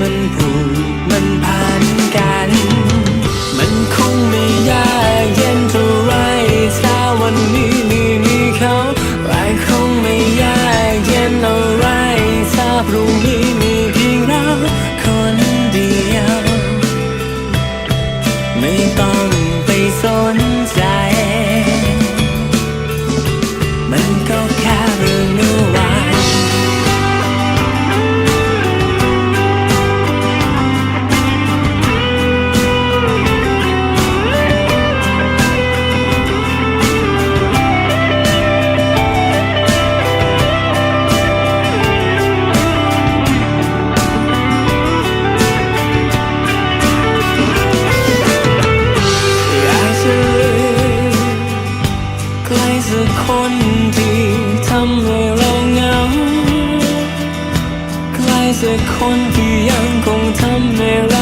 มันผูกมันพา คนที่ทำให้เราเหงาใครสักคนที่ยังคงทำให้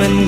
Mình